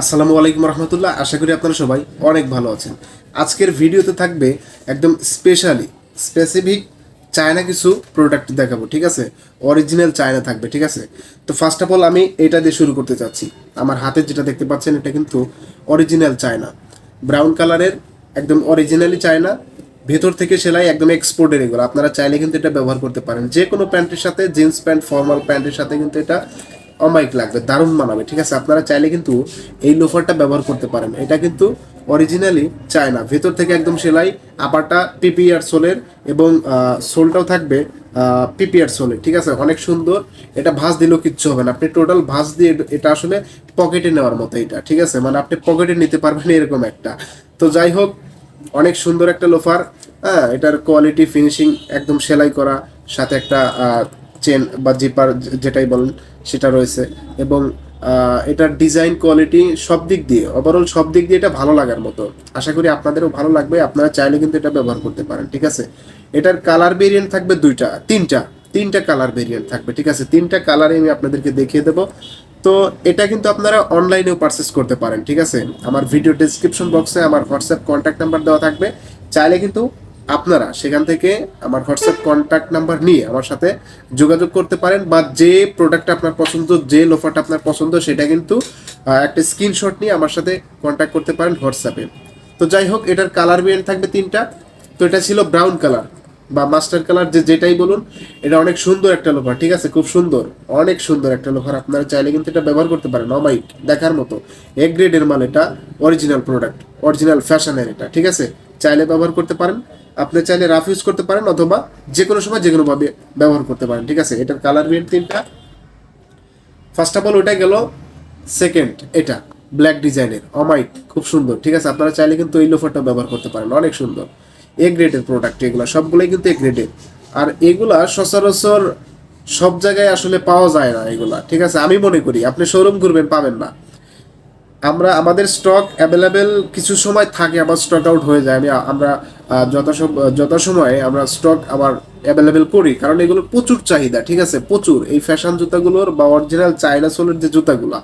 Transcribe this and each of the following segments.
আসসালামু আলাইকুম রহমতুল্লাহ, আশা করি আপনারা সবাই অনেক ভালো আছেন। আজকের ভিডিওতে থাকবে একদম স্পেশালি স্পেসিফিক চায়না কিছু প্রোডাক্ট দেখাবো, ঠিক আছে? অরিজিনাল চায়না থাকবে, ঠিক আছে? তো ফার্স্ট অফ অল আমি এটা দিয়ে শুরু করতে চাচ্ছি। আমার হাতে যেটা দেখতে পাচ্ছেন, এটা কিন্তু অরিজিনাল চায়না। ব্রাউন কালারের একদম অরিজিনালি চায়না। ভেতর থেকে সেলাই একদম এক্সপোর্টের এগুলো। আপনারা চাইলে কিন্তু এটা ব্যবহার করতে পারেন। যে কোনো প্যান্টের সাথে জিন্স প্যান্ট ফর্মাল প্যান্টের সাথে কিন্তু এটা অমাইক লাগবে, দারুণ মানাবে, ঠিক আছে? আপনারা চাইলে কিন্তু এই লোফারটা ব্যবহার করতে পারেন। এটা কিন্তু অরিজিনালি চায় না ভেতর থেকে একদম সেলাই আপারটা পিপিআর সোলের এবং সোলটাও থাকবে পিপিআর সোলের ঠিক আছে? অনেক সুন্দর। এটা ভাঁজ দিলেও কিচ্ছু হবে না। আপনি টোটাল ভাঁজ দিয়ে এটা আসলে পকেটে নেওয়ার মতো এটা, ঠিক আছে? মানে আপনি পকেটে নিতে পারবেন এরকম একটা। তো যাই হোক, অনেক সুন্দর একটা লোফার হ্যাঁ? এটার কোয়ালিটি ফিনিশিং একদম সেলাই করা, সাথে একটা চেন বা জিপার যেটাই বলেন, সেটা রয়েছে। এবং এটার ডিজাইন কোয়ালিটি সব দিক দিয়ে ওভারঅল সব দিক দিয়ে এটা ভালো লাগার মতো। আশা করি আপনাদেরও ভালো লাগবে, আপনারা চাইলে কিন্তু এটা ব্যবহার করতে পারেন, ঠিক আছে? এটার কালার ভেরিয়েন্ট থাকবে দুইটা, তিনটা তিনটা কালার ভেরিয়েন্ট থাকবে, ঠিক আছে? তিনটা কালারে আমি আপনাদেরকে দেখিয়ে দেবো। তো এটা কিন্তু আপনারা অনলাইনেও পারচেস করতে পারেন, ঠিক আছে? আমার ভিডিও ডেসক্রিপশন বক্সে আমার হোয়াটসঅ্যাপ কন্ট্যাক্ট নাম্বার দেওয়া থাকবে। চাইলে কিন্তু আপনারা সেখান থেকে আমার হোয়াটসঅ্যাপ কন্ট্যাক্ট নাম্বার নিয়ে আমার সাথে যোগাযোগ করতে পারেন বা যে প্রোডাক্ট আপনার পছন্দ, যে লোফারটা আপনার পছন্দ, সেটা কিন্তু একটা স্ক্রিনশট নিয়ে আমার সাথে কন্ট্যাক্ট করতে পারেন হোয়াটসঅ্যাপে তো যাই হোক, এটার কালার ভেরিয়েন্ট থাকবে তিনটা। তো এটা ছিল ব্রাউন কালার বা মাস্টার কালার যে যেটাই বলুন, এটা অনেক সুন্দর একটা লোফার ঠিক আছে? খুব সুন্দর, অনেক সুন্দর একটা লোফার আপনারা চাইলে কিন্তু এটা ব্যবহার করতে পারেন অমাইক দেখার মতো। এ গ্রেডের মাল এটা অরিজিনাল প্রোডাক্ট অরিজিনাল ফ্যাশনের এটা, ঠিক আছে? চাইলে ব্যবহার করতে পারেন। আপনি চাইলে রাফ ইউজ করতে পারেন অথবা যে কোনো সময় যে কোনোভাবে ব্যবহার করতে পারেন, ঠিক আছে? এটার কালার ভেরিয়েন্ট তিনটা। ফার্স্ট অফ অল ওটা গেল সেকেন্ড এটা ব্ল্যাক ডিজাইনের অমাইট খুব সুন্দর, ঠিক আছে? আপনারা চাইলে কিন্তু এই লোফারটা ব্যবহার করতে পারেন, অনেক সুন্দর। এ গ্রেডের প্রোডাক্ট এগুলো, সবগুলোই কিন্তু এ গ্রেডের আর এগুলা সচরাচর সব জায়গায় আসলে পাওয়া যায় না, এগুলা, ঠিক আছে? আমি মনে করি, আপনি শোরুম ঘুরবেন, পাবেন না। আমরা, আমাদের স্টক অ্যাভেলেবেল কিছু সময় থাকে, আবার স্টক আউট হয়ে যায়। আমি, আমরা যথাসম যথাসময়ে আমরা স্টক আবার অ্যাভেলেবেল করি। কারণ এগুলো প্রচুর চাহিদা, ঠিক আছে? প্রচুর। এই ফ্যাশন জুতাগুলোর বা অরিজিনাল চাইনা সোলের যে জুতাগুলা,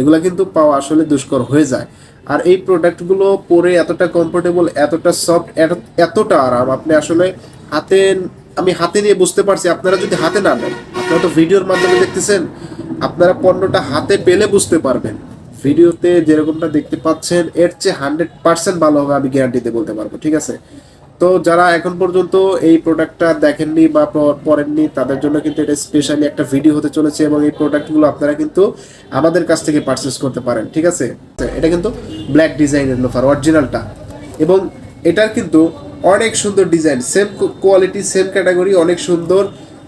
এগুলো কিন্তু পাওয়া আসলে দুষ্কর হয়ে যায়। আর এই প্রোডাক্টগুলো পরে এতটা কমফোর্টেবল এতটা সফট এতটা আরাম, আপনি আসলে হাতে, আমি হাতে নিয়ে বুঝতে পারছি, আপনারা যদি হাতে না নেন, আপনারা তো ভিডিওর মাধ্যমে দেখতেছেন, আপনারা পণ্যটা হাতে পেলে বুঝতে পারবেন। ভিডিওতে যেরকমটা দেখতে পাচ্ছেন, এর চেয়ে হান্ড্রেড পার্সেন্ট ভালো হবে, আমি গ্যারান্টিতে বলতে পারব, ঠিক আছে? তো যারা এখন পর্যন্ত এই প্রোডাক্টটা দেখেননি বা পড়েননি, তাদের জন্য কিন্তু এটা স্পেশালি একটা ভিডিও হতে চলেছে এবং এই প্রোডাক্টগুলো আপনারা কিন্তু আমাদের কাছ থেকে পারচেস করতে পারেন, ঠিক আছে? এটা কিন্তু ব্ল্যাক ডিজাইনের লোফার অরিজিনালটা এবং এটার কিন্তু অনেক সুন্দর design same quality same category অনেক সুন্দর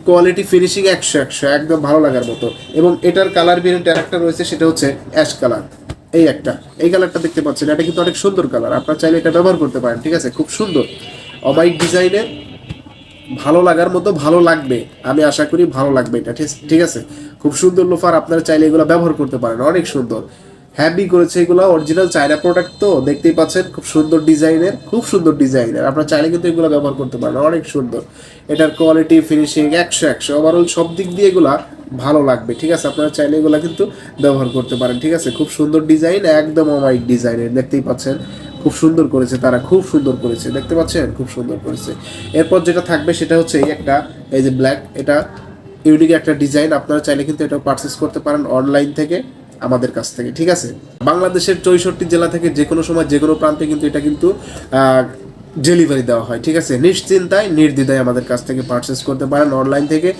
কোয়ালিটি ফিনিশিং একশো একশো, একদম ভালো লাগার মতো। এবং এটার কালার ভেরিয়েন্ট একটা রয়েছে, সেটা হচ্ছে অ্যাশ কালার এই একটা, এই কালারটা দেখতে পাচ্ছেন, এটা কিন্তু অনেক সুন্দর কালার আপনারা চাইলে এটা ব্যবহার করতে পারেন, ঠিক আছে? খুব সুন্দর। অবাইক ডিজাইনের ভালো লাগার মতো ভালো লাগবে। আমি আশা করি ভালো লাগবে এটা, ঠিক- ঠিক আছে? খুব সুন্দর লোফার আপনারা চাইলে এগুলো ব্যবহার করতে পারেন, অনেক সুন্দর। হ্যাপি করেছে এগুলো অরিজিনাল চায়না প্রোডাক্ট তো, দেখতেই পাচ্ছেন, খুব সুন্দর ডিজাইনের, খুব সুন্দর ডিজাইনের। আপনারা চাইলে কিন্তু এগুলো ব্যবহার করতে পারেন, অনেক সুন্দর। এটার কোয়ালিটি ফিনিশিং একশো একশো। ওভারঅল সব দিক দিয়ে এগুলা ভালো লাগবে, ঠিক আছে? আপনারা চাইলে এগুলো কিন্তু ব্যবহার করতে পারেন, ঠিক আছে? খুব সুন্দর ডিজাইন, একদম অমাইক ডিজাইনের, দেখতেই পাচ্ছেন? খুব সুন্দর করেছে তারা, খুব সুন্দর করেছে, দেখতে পাচ্ছেন? খুব সুন্দর করেছে। এরপর যেটা থাকবে সেটা হচ্ছে এই একটা, এই যে ব্ল্যাক এটা ইউনিক একটা ডিজাইন, আপনারা চাইলে কিন্তু এটা পারচেস করতে পারেন অনলাইন থেকে। আমাদের কাছ থেকে, ঠিক আছে? বাংলাদেশের চৌষট্টি জেলা থেকে যে কোনো সময় যে কোনো প্রান্তে কিন্তু এটা কিন্তু ডেলিভারি দেওয়া হয়, ঠিক আছে? নিশ্চিন্তায়, নির্দ্বিধায় আমাদের কাছ থেকে পারচেস করতে পারেন অনলাইন থেকে,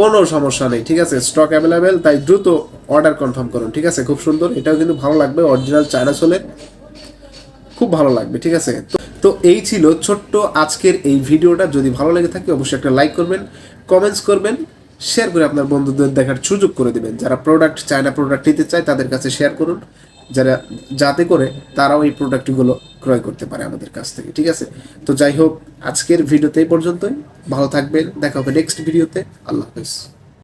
কোনো সমস্যা নেই, ঠিক আছে? স্টক অ্যাভেলেবেল তাই দ্রুত অর্ডার কনফার্ম করুন, ঠিক আছে? খুব সুন্দর, এটাও কিন্তু ভালো লাগবে অরিজিনাল চায়না সোলের খুব ভালো লাগবে, ঠিক আছে? তো এই ছিল ছোট্ট আজকের এই ভিডিওটা, যদি ভালো লেগে থাকে অবশ্যই একটা লাইক করবেন কমেন্টস করবেন শেয়ার করে আপনার বন্ধুদের দেখার সুযোগ করে দিবেন। যারা প্রোডাক্ট চায়না প্রোডাক্ট নিতে চায়, তাদের কাছে শেয়ার করুন। যারা যাতে করে, তারাও এই প্রোডাক্টগুলো ক্রয় করতে পারে আমাদের কাছ থেকে, ঠিক আছে? তো যাই হোক, আজকের ভিডিওতে এই পর্যন্তই। ভালো থাকবেন, দেখা হবে নেক্সট ভিডিওতে। আল্লাহ হাফেজ।